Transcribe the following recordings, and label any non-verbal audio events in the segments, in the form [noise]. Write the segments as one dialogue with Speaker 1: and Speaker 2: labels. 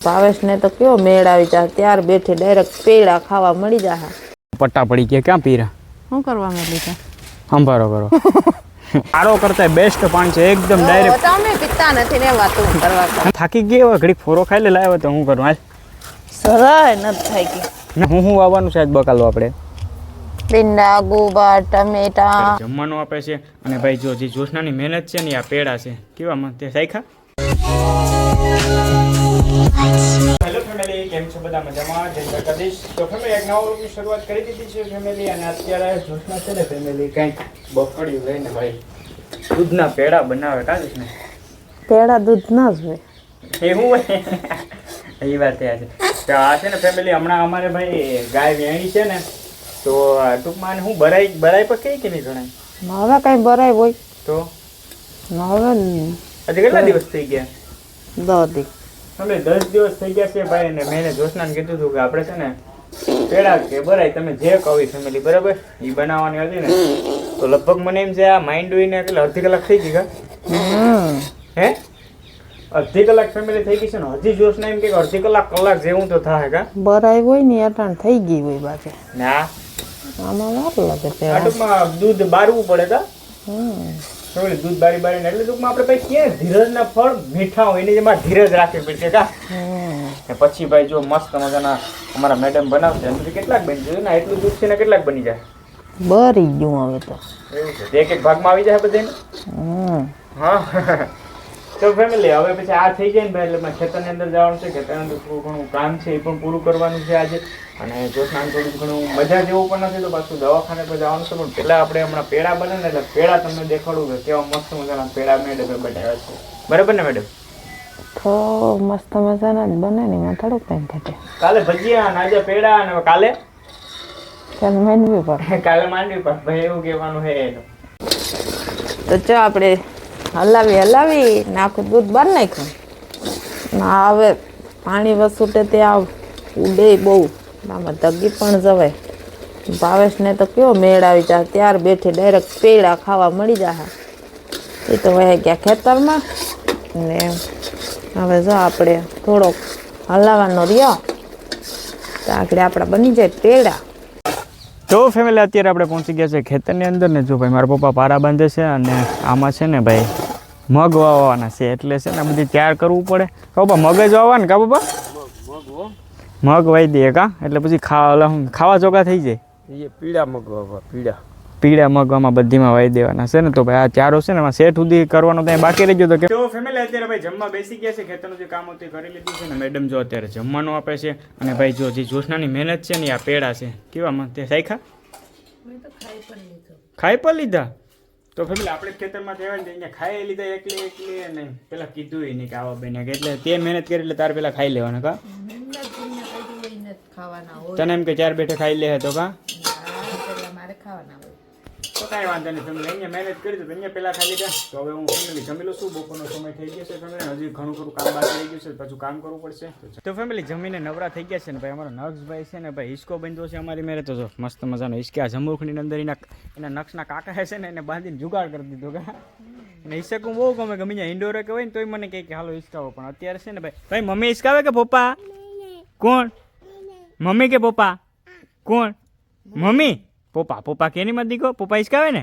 Speaker 1: ભાવેશને તો કયો મેળ આવી જાય ત્યાર બેઠે ડાયરેક્ટ પેડા ખાવા મળી જાય
Speaker 2: પટ્ટા પડી ગયા ક્યાં પીરા?
Speaker 1: શું કરવા મળી જાય
Speaker 2: સંભારો કરો. [laughs] આરો કરતા બેસ્ટ પાણી છે એકદમ ડાયરેક્ટ
Speaker 1: તમે પીતા નથી ને વાત કરવા
Speaker 2: થાકી ગયો હવે ઘડીક ફોરો ખાઈ લે લાવ્યો તો હું કરું હાલ.
Speaker 1: સરાય નથી
Speaker 2: થાકી હું હું આવવાનું છે આજ બકાલો આપણે?
Speaker 1: ભીંડા ગોબા ટમેટા.
Speaker 2: જમવાનું આપે છે અને ભાઈ જો જે જોશનાની મહેનત છે ને આ પેડા છે. કેવા મન તે સાયખા? હેલો ફેમિલી કેમ છો બધા મજામાં? જય દ્વારકાધીશ. તો ફેમિલી એક નવો વ્લોગની શરૂઆત કરી દીધી છે ફેમિલી અને અત્યારે જોશમાં છે ને ફેમિલી કંઈક બફળ્યું લઈને ભાઈ. દૂધના પેડા બનાવે કા ને
Speaker 1: પેડા દૂધ ના જ હોય.
Speaker 2: એવું હોય? [laughs] એ વાત ત્યાં છે. તો આ છે ને ફેમિલી હમણાં અમારે ભાઈ ગાય વેણી છે ને તો ટૂંકમાં હું બરાઈ બરાઈ પર કઈ કે નહીં ગણાય
Speaker 1: હવે કઈ ભરાય હોય.
Speaker 2: તો?
Speaker 1: હવે
Speaker 2: હજી કેટલા દિવસ થઈ ગયા?
Speaker 1: દોધી
Speaker 2: હવે દસ દિવસ થઈ ગયા છે ભાઈ અને મેં જોશના જોશનાને કીધું હતું કે આપણે છે ને પેડા કે બરાય તમે જે કહો ફેમિલી બરાબર? એ બનાવવાની હતી ને. તો લગભગ મને એમ છે આ માઇન્ડ ને એટલે અડધી કલાક થઈ ગઈ હે? અડધી કલાક ફેમિલી થઈ ગઈ છે ને હજી જોશના એમ કે અડધી કલાક કલાક જેવું તો થાય કા?
Speaker 1: ભરાય હોય ને અટાણ થઈ ગઈ હોય બાકી.
Speaker 2: ના.
Speaker 1: આમાં વાર લાગે પેડા
Speaker 2: દૂધ બારવું પડે કા?
Speaker 1: હમ.
Speaker 2: ફેમિલી દૂધ બારી બારીને એટલે ટૂંકમાં આપણે ભાઈ ક્યાં ધીરજના ફળ મીઠા હોય એની જેમાં ધીરજ રાખવી પડશે કા? ને પછી ભાઈ જો મસ્ત મજાના અમારા મેડમ બનાવશે સુધી કેટલાક બની જાય ને એટલું દૂધ છે ને કેટલાક બની જાય.
Speaker 1: બરી ગયું હવે તો.
Speaker 2: એવું છે એક એક ભાગમાં આવી જાય બધાને હા. તો ફેમિલી હવે પછી આ થઈ જાય ને ભાઈ એટલે ખેતરની અંદર જવાનું છે. ખેતરની અંદર થોડું ઘણું કામ છે એ પણ પૂરું કરવાનું છે આજે. અને જોશનાને થોડું ઘણું મજા જેવું પણ નથી તો પાછું દવાખાને પર જવાનું છે. પણ પહેલાં આપણે હમણાં પેડા બને ને એટલે પેડા તમને દેખાડું કે કેવા મસ્ત મજાના પેડા મેડમે બનાવ્યા છે બરાબર ને મેડમ
Speaker 1: તો મસ્ત મજાના જ બને ને એમાં થોડુંક ટાઈમ ઘટે
Speaker 2: કાલે ભજીયા અને આજે પેડા અને કાલે?
Speaker 1: કાલે માંડવી પડે [laughs]
Speaker 2: કાલે માંડવી પડે ભાઈ એવું કહેવાનું છે. એનું
Speaker 1: તો ચો આપણે હલાવી હલાવી. ને આખું દૂધ બહાર નાખ્યું. હવે પાણી વસૂટે તે આવ. ઉડે બહુ. આમાં ધગી પણ જવાય. ભાવેશને તો કયો મેળ આવી જાય. ત્યાર બેઠે ડાયરેક્ટ પેડા ખાવા મળી જાય એ તો વહે ગયા ખેતરમાં. ને હવે જો આપણે થોડોક હલાવવાનો રહ્યો. તો આગળ આપણા બની જાય પેડા
Speaker 2: તો ફેમિલી અત્યારે આપણે પહોંચી ગયા છે ખેતરની અંદર ને જો ભાઈ, મારા પપ્પા પારા બાંધે છે અને આમાં છે ને ભાઈ, મગ વાવવાના છે. એટલે છે ને બધી તૈયાર કરવું પડે. પપ્પા મગ જ વાવવાના કા પપ્પા? મગ વાવી દઈએ કા? એટલે પછી ખાવા ખાવા ચોખા થઈ જાય.
Speaker 3: પીડા મગ વાવવા, પીળા.
Speaker 2: પીળા મગવામાં બધીમાં વાવી દેવાના છે ને તો ભાઈ આ ચારો છે ને એમાં સેટ સુધી કરવાનો ત્યાં બાકી રહી ગયો તો તો ફેમિલી અત્યારે ભાઈ જમવા બેસી ગયા છે ખેતરનું જે કામ હતું કરી લીધું છે ને મેડમ જો અત્યારે જમવાનું આપે છે અને ભાઈ જો જે જોશનાની મહેનત છે ને આ પેડા છે. કેવામાં તે સાયખા? ખાઈ પણ લીધા. તો ફેમિલી આપણે ખેતરમાં જવા ને અહીંયા ખાઈ લીધા એકલી એકલી અને પેલા કીધું નહીં કે આવા બન્યા કે એટલે તે મહેનત કરી એટલે તારે પેલા ખાઈ લેવાના કા? તને એમ કે ચાર બેઠે ખાઈ લે તો કા? તો કાંઈ વાંધો નહીં. તમે અહીંયા મહેનત કરી દો. અહીંયા પહેલાં ખાલી ગયા તો હવે હું ફેમિલી જમી લઉં છું. બપોરનો સમય થઈ ગયો છે ફેમિલી હજી ઘણું ખરું કામ બાકી રહી ગયું છે. પાછું કામ કરવું પડશે. તો ફેમિલી જમીને નવરા થઈ ગયા છે ને ભાઈ? અમારો નક્ષભાઈ છે ને ભાઈ હિસકો બંધો છે અમારી મેરે તો જો મસ્ત મજાનો હિસકે આ જમરૂખની અંદર એના એના નક્ષના કાકા છે ને એને બાંધીને જુગાડ કરી દીધો કે. અને હિસકું બહુ ગમે ગમે અહીંયા ઇન્ડોરે કે હોય ને તોય મને કહે કે હાલો હિસકાવો. પણ અત્યારે છે ને ભાઈ ભાઈ મમ્મી હિસકાવે કે પપ્પા? કોણ? મમ્મી કે પપ્પા? કોણ? મમ્મી? પપ્પા પપ્પા કેની માં દીકો પપ્પા હિસકાવે ને?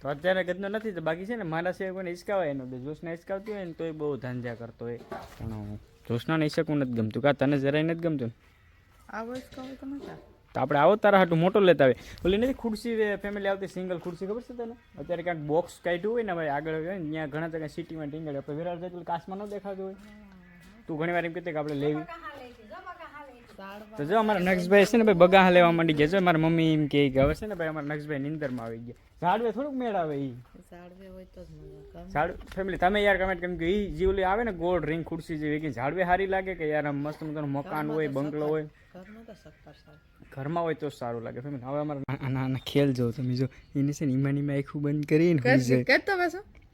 Speaker 2: તો અત્યારે ગદનો નથી તો બાકી છે ને મારા સિવાય કોઈને હિસકાવાય એનો. જોશના હિસકાવતી હોય ને તોય બહુ ધાંધ્યા કરતો હોય. પણ જોશનાને હિસકવું નથી ગમતું. કા તને જરાય નથી ગમતું ને? તો આપણે આવો તારા હાટું મોટો લેતા આવે ઓલી નથી ખુરશી ફેમિલી આવતી સિંગલ ખુરશી ખબર છે તને? અત્યારે ક્યાંક બોક્સ કાઢ્યું હોય ને ભાઈ આગળ હોય ને ત્યાં ઘણા જગ્યાએ સિટીમાં ટીંગળ આપણે વિરાટ જાય કાચમાં ન દેખાતું હોય. તું ઘણી વાર એમ કહેતી કે આપણે લેવી. તો જો અમારા નક્ષભાઈ છે ને ભાઈ બગા લેવા માંડી ગયા. છે મારા મમ્મી એમ કહે કે હવે છે ને ભાઈ અમારા નક્ષભાઈ નિંદરમાં આવી ગયા. ઝાડવે થોડુંક મેળ આવે ઈ ઝાડ ફેમિલી તમે યાર કમેન્ટ કેમ કે ઈ જીવલી આવે ને ગોળ રિંગ ખુરશી જેવી કે ઝાડવે સારી લાગે કે યાર આમ મસ્ત મજાનું મકાન હોય બંગલો હોય? ઘરમાં હોય તો સારું લાગે ફેમિલી હવે અમારા નાના નાના ખેલ જો તમે જો. એની છે ને ઈમાની ઈમાં આખું બંધ કરીને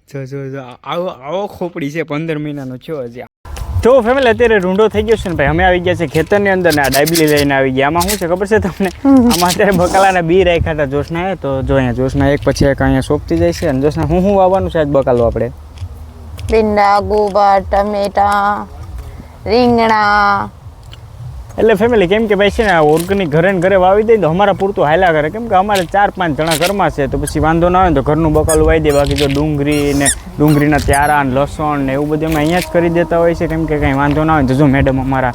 Speaker 2: જો જો જો આવો આવો ખોપડી છે પંદર મહિનાનો છો હજી તો ફેમિલી અત્યારે રૂંડો થઈ ગયો છે ને ભાઈ. અમે આવી ગયા છે અંદર ને આ ડાયબલી લઈને આવી ગયા. આમાં શું છે ખબર છે તમને? આમાં અત્યારે બકાલાના બી રાખ્યા હતા જોશના તો જો અહીંયા જોશના એક પછી એક અહીંયા સોંપતી જાય છે. અને જોશના હું શું વાવવાનું છે આજ બકાલો આપણે?
Speaker 1: ભીંડા ગુવાર ટમેટા, રીંગણા
Speaker 2: એટલે ફેમિલી કેમ કે ભાઈ છે ને ઓર્ગેનિક ઘરે ને ઘરે વાવી દઈએ તો અમારા પૂરતું હાલ્યા કરે. કેમ કે અમારે ચાર પાંચ જણા ઘરમાં છે તો પછી વાંધો ના આવે તો ઘરનું બકાલું વાવી દે. બાકી જો ડુંગળી ને ડુંગળીના ત્યારા ને લસણ ને એવું બધું અમે અહીંયા જ કરી દેતા હોય છે કેમ કે કંઈ વાંધો ના આવે તો જો મેડમ અમારા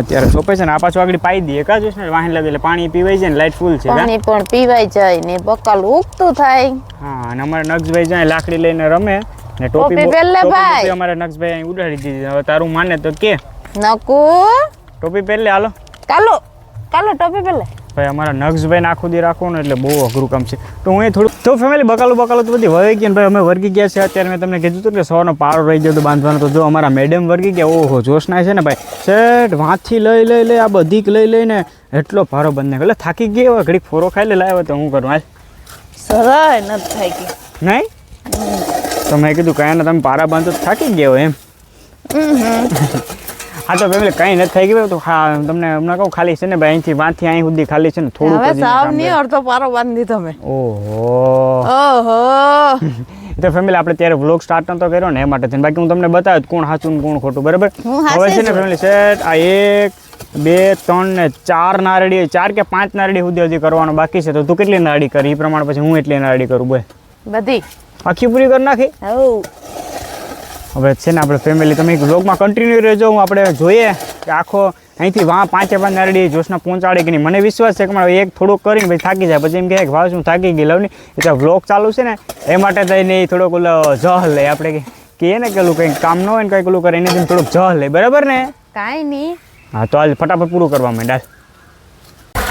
Speaker 2: અત્યારે સોંપે છે ને આ પાછું આગળ પાઈ દઈએ. એકા જ ને વાહન લાગે એટલે પાણી પીવાય જાય ને લાઇટ ફૂલ છે કા?
Speaker 1: પાણી પણ પીવાય જાય ને બકાલ ઉગતું થાય.
Speaker 2: હા અને અમારે નક્ષભાઈ જાય લાકડી લઈને રમે ને ટોપી
Speaker 1: ભાઈ.
Speaker 2: બોપી નક્ષભાઈ અહીં ઉડાડી દીધી. હવે તારું માને તો કે.
Speaker 1: નકુ
Speaker 2: ટોપી પહેરલે હાલો.
Speaker 1: કાલો કાલો ટોપી પહેરલે
Speaker 2: ભાઈ અમારા નક્ષભાઈ આખું દી રાખવું ને એટલે બહુ અઘરું કામ છે. તો હું એ થોડું તો ફેમિલી બકાલો બકાલો તો બધી વહી ગયા ભાઈ અમે વર્ગી ગયા છે. અત્યારે મેં તમને કીધું હતું કે સવારનો પારો રહી ગયો તો બાંધવાનો. તો જો અમારા મેડમ વર્ગી ગયા. ઓહો જોશના છે ને ભાઈ. શેઠ વાંચથી લઈ લઈ લઈ આ બધી લઈ લઈને એટલો ભારો બંધ એટલે થાકી ગયો હોય ઘડીક ફોરો ખાઈ લે લાવ્યો તો હું કરું? હાલ.
Speaker 1: સરાય નથી થાય કે
Speaker 2: નહીં તો મેં કીધું કયા ને તમે પારા બાંધો થાકી ગયા એમ. હા તો ફેમિલી કઈ નથી થઈ ગયું. તો હા તમને હમણાં કહું ખાલી છે ને ભાઈ અહીંથી વાંથી અહીં સુધી ખાલી છે ને થોડું
Speaker 1: હવે સાવ નહીં અડધો પારો બાંધી તમે.
Speaker 2: ઓહો.
Speaker 1: ઓહો.
Speaker 2: તો ફેમિલી આપણે ત્યારે વ્લોગ સ્ટાર્ટ નતો કર્યો ને એ માટે થઈને. બાકી હું તમને બતાવ્યું કોણ સાચું ને કોણ ખોટું બરાબર? હવે છે ને ફેમિલી સેટ આ એક બે ત્રણ ને ચાર નારડી ચાર કે પાંચ નારડી સુધી હજી કરવાનું બાકી છે. તો તું કેટલી નારડી કરી? એ પ્રમાણે પછી હું એટલી નારડી કરું બોલ.
Speaker 1: બધી.
Speaker 2: આખી પૂરી કરી નાખી?
Speaker 1: હવ
Speaker 2: છે ને આપણે ફેમિલી તમે બ્લોગમાં કન્ટિન્યુ રહેજો હું આપણે જોઈએ કે આખો અહીંથી વાં પાંચે પાંચ નારડી જોશના પહોંચાડે કે નહીં. મને વિશ્વાસ છે કે મારે એક થોડુંક કરીને પછી થાકી જાય. પછી એમ કહે કે ભાવ શું થાકી ગઈ લવની? એટલે વ્લોગ ચાલુ છે ને એ માટે થઈને એ થોડોક ઓલો જહ લે. આપણે કે કહીએ ને કેલું કંઈક કામ ન હોય ને કંઈક ઓલું કરે એને થોડુંક જહ લે. બરાબર ને?
Speaker 1: કાંઈ નહીં.
Speaker 2: હા તો આજ ફટાફટ પૂરું કરવા માંડ.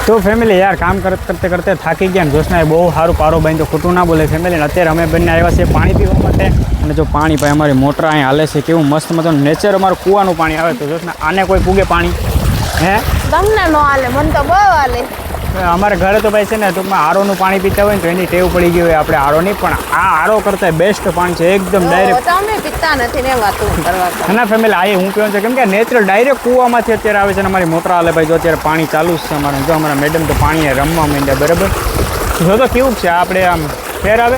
Speaker 2: તો ફેમિલી યાર, કામ કરતે કરતે કરતે થાકી ગયા જોશનાએ બહુ સારું પારો બાંધ્યો. ખોટું ના બોલે ફેમિલી અત્યારે અમે બંને આવ્યા છે પાણી પીવા માટે. અને જો પાણી ભાઈ અમારી મોટર અહીં હાલે છે, કેવું મસ્ત મજાનું નેચર અમારું કૂવાનું પાણી આવે તો જોશના, આને કોઈ પૂગે પાણી? હે?
Speaker 1: તમને નો હાલે, મને તો બહુ હાલે.
Speaker 2: અમારે ઘરે તો ભાઈ છે ને ટૂંકમાં આરોનું પાણી પીતા હોય ને તો એની ટેવ પડી ગઈ હોય આપણે આરો નહીં પણ આ આરો કરતા બેસ્ટ પાણી છે એકદમ ડાયરેક્ટ
Speaker 1: તમે પીતા નથી ને વાતું કરવા કરો.
Speaker 2: ના ફેમિલી આ હું કહું છું કેમ કે નેચરલ ડાયરેક્ટ કૂવામાંથી અત્યારે આવે છે ને અમારી મોટરા હાલે ભાઈ જો અત્યારે પાણી ચાલુ જ છે અમારે જો અમારા મેડમ તો પાણી રમવા માંડ્યા બરાબર? જો તો કેવું છે આપણે આમ ફેર આવે?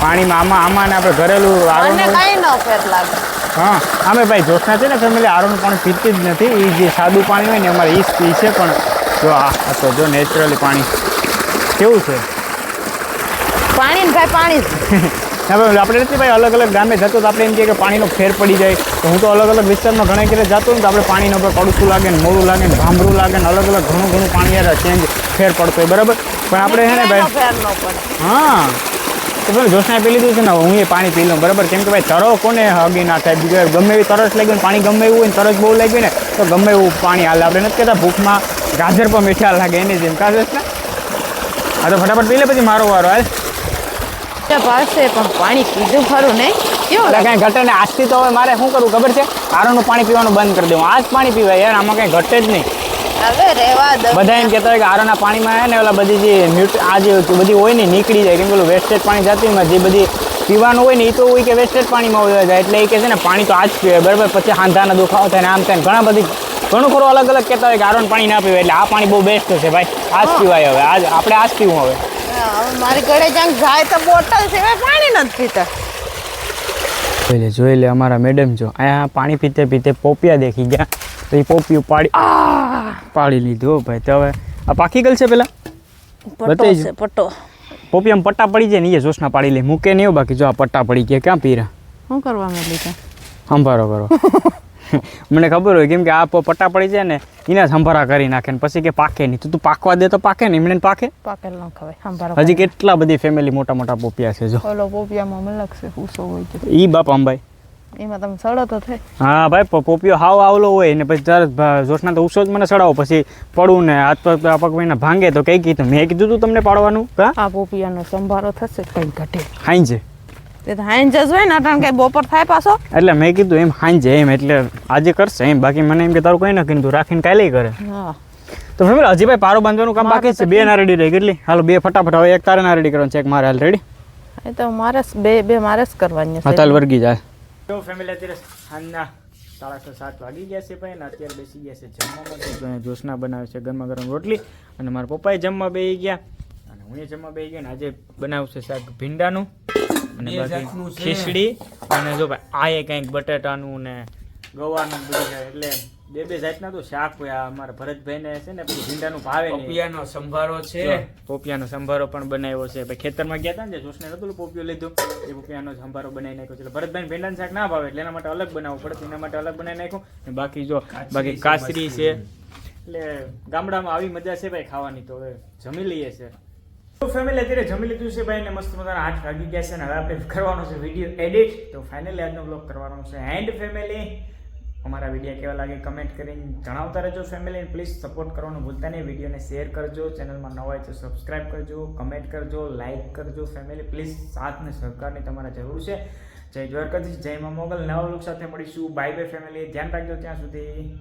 Speaker 2: પાણીમાં આમાં આમાં ને આપણે ઘરેલું આરોનું
Speaker 1: ફેર લાગે.
Speaker 2: હા અમે ભાઈ જોશના છે ને ફેમિલી આરોનું પાણી પીતી જ નથી એ જે સાદું પાણી હોય ને અમારે એ છે પણ જો આ તો જો નેચરલી પાણી. કેવું છે?
Speaker 1: પાણી ને ભાઈ પાણી. [laughs]
Speaker 2: આપણે નથી ભાઈ અલગ અલગ ગામે જતો તો આપણે એમ કહીએ કે પાણીનો ફેર પડી જાય. તો હું તો અલગ અલગ વિસ્તારમાં ઘણા ઘરે જતો ને તો આપણે પાણીનો પર કડકું લાગે ને મોડું લાગે ને ભાંભરું લાગે ને અલગ અલગ ઘણું ઘણું પાણી યાર ચેન્જ ફેર પડતો હોય બરાબર? પણ આપણે છે ને ભાઈ હા. તો ભાઈ જોશના પી લીધું છે ને હું એ પાણી પી લઉં બરાબર? કેમ કે ભાઈ તરો કોને હગી ના થાય? બીજું ગમે એવી તરસ લાગી ને પાણી ગમે એવું હોય ને તરસ બહુ લાગી ને તો ગમે એવું પાણી હાલે. આપણે નથી કહેતા ભૂખમાં ગાજર પણ મીઠા લાગે એની જેમ. કાજે ને હા તો ફટાફટ પી લે પછી મારો વારો હાલ.
Speaker 1: પાસે પણ પાણી પીધું ખરું નહીં કેવું
Speaker 2: કાંઈ ઘટે ને આજથી તો હવે મારે શું કરવું ખબર છે? આરોનું પાણી પીવાનું બંધ કરી દેવું. આજ પાણી પીવાય યાર આમાં કાંઈ ઘટે જ નહીં. બધા એમ કહેતા હોય કે આરોના પાણીમાં હે ને ઓલા બધી જે ન્યુટ આ જે બધી હોય ને નીકળી જાય. કેમ કે ઓલું વેસ્ટેજ પાણી જતી હોય જે બધી પીવાનું હોય ને એ તો હોય કે વેસ્ટેજ પાણીમાં હોય જાય. એટલે એ કહે છે ને પાણી તો આજ જ પીવાય. બરાબર? પછી હાંધાના દુખાવો થાય ને આમ થાય ઘણા બધી ઘણું ખરું અલગ અલગ કહેતા હોય કે આરોન પાણી ના પીવાય એટલે આ પાણી બહુ બેસ્ટ છે ભાઈ. આજ પીવાય હવે. આજ આપણે આજ પીવું હવે.
Speaker 1: મારી ઘરે જ્યાં જાય તો બોટલ સિવાય પાણી નથી પીતા.
Speaker 2: જોઈ લે જોઈ લે અમારા મેડમ જો. અહીંયા પાણી પીતે પીતે પોપિયા દેખી ગયા. તો એ પોપિયું પાડી પાડી લીધું ભાઈ. તો હવે આ પાકી ગયેલ છે પેલા?
Speaker 1: પટ્ટો
Speaker 2: બતાવી
Speaker 1: પટ્ટો
Speaker 2: પોપિયામાં પટ્ટા પડી જાય ને એ જોશના પાડી લે. મૂકે નહીં બાકી. જો આ પટ્ટા પડી ગયા. ક્યાં પીરા?
Speaker 1: શું કરવા મેં લીધા
Speaker 2: સંભારો કરો. [laughs] [laughs] મને ખબર હોય કેમ કે આ પટ્ટા પડી જાય ને એના સંભારા કરી નાખે ને પછી કે પાકે નહીં. તું તું પાકવા દે તો પાકે ને એમને પાકે?
Speaker 1: પાકે ન ખવાય સંભારા
Speaker 2: હજી કેટલા બધી ફેમિલી મોટા મોટા પોપિયા છે જો.
Speaker 1: ઓલો પોપિયામાં મલક છે ઉસો હોય છે.
Speaker 2: ઈ બાપ અંબાઈ.
Speaker 1: એમાં તમે સડો તો થાય.
Speaker 2: હા ભાઈ પોપિયો હાવ આવલો હોય ને પછી તરત જોશના તો ઉસો જ મને સડાવો. પછી પડું ને હાથ પગ આ પગ મહિના ભાંગે તો કઈ કીધું. મેં કીધું તું તમને પાડવાનું હા
Speaker 1: પોપિયાનો સંભારો થશે કઈ ઘટે.
Speaker 2: હાંજે.
Speaker 1: તે તો હાઈન જજ હોય ને બપોર થાય પાછો.
Speaker 2: એટલે મેં કીધું એમ હાંજે એમ એટલે આજે કરશે એમ. બાકી મને એમ કે તારું કંઈ ન કીધું રાખીને કાલે કરે.
Speaker 1: હા.
Speaker 2: તો ફેમિલી હજી ભાઈ પારો બાંધવાનું કામ બાકી છે. બે નારડી રહી. કેટલી? હાલો બે ફટાફટ. હવે એક તારે નારડી કરવાનું છે એક મારે. હાલ રેડી
Speaker 1: એ તો મારે બે બે મારે જ કરવાની છે.
Speaker 2: વર્ગી જાય. તો ફેમિલી અત્યારે સાંજના સાડા છ સાત વાગી ગયા છે ભાઈ ને અત્યારે બેસી ગયા છે જમવા માટે તો અહીંયા જોશના બનાવે છે ગરમા ગરમ રોટલી. અને મારા પપ્પાએ જમવા બેસી ગયા. અને હું એ જમવા બેસી ગયા અને આજે બનાવશે છે શાક ભીંડાનું. અને બાકી ખીચડી અને જો ભાઈ આ એ કંઈક બટેટાનું ને ગવાનું બધું છે. એટલે બે બે જાતના તો શાક હોય. આ અમારા ભરતભાઈને છે ને ભીંડાનું ભાવે
Speaker 3: પોપિયાનો સંભારો છે.
Speaker 2: પોપિયાનો સંભારો પણ બનાવ્યો છે. ભાઈ ખેતરમાં ગયા હતા ને જોશને નતું પોપિયો લીધું એ પોપિયાનો સંભારો બનાવી નાખ્યો છે. એટલે ભરતભાઈ ભીંડાનું શાક ના ભાવે એટલે એના માટે અલગ બનાવવું પડે એના માટે અલગ બનાવી નાખ્યું. બાકી જો બાકી કાસરી છે. એટલે ગામડામાં આવી મજા છે ભાઈ ખાવાની તો. હવે જમી લઈએ છે. તો ફેમિલી અત્યારે જમી લીધું છે ભાઈ ને મસ્ત મજાના આઠ વાગી ગયા છે ને હવે આપણે કરવાનો છે વીડિયો એડિટ તો ફાઇનલી આજનો બ્લોગ કરવાનો છે. એન્ડ ફેમિલી અમારા વીડિયો કેવા લાગે કમેન્ટ કરીને જણાવતા રહેજો ફેમિલી પ્લીઝ સપોર્ટ કરવાનું ભૂલતા નહીં. વિડીયોને શેર કરજો. ચેનલમાં નવા હોય તો સબસ્ક્રાઇબ કરજો. કમેન્ટ કરજો. લાઇક કરજો ફેમિલી પ્લીઝ સાથ ને સહકારની તમારે જરૂર છે. જય દ્વારકાધીશ, જય મા મોગલ. નવા લોક સાથે મળીશું. બાય બાય ફેમિલી ધ્યાન રાખજો ત્યાં સુધી.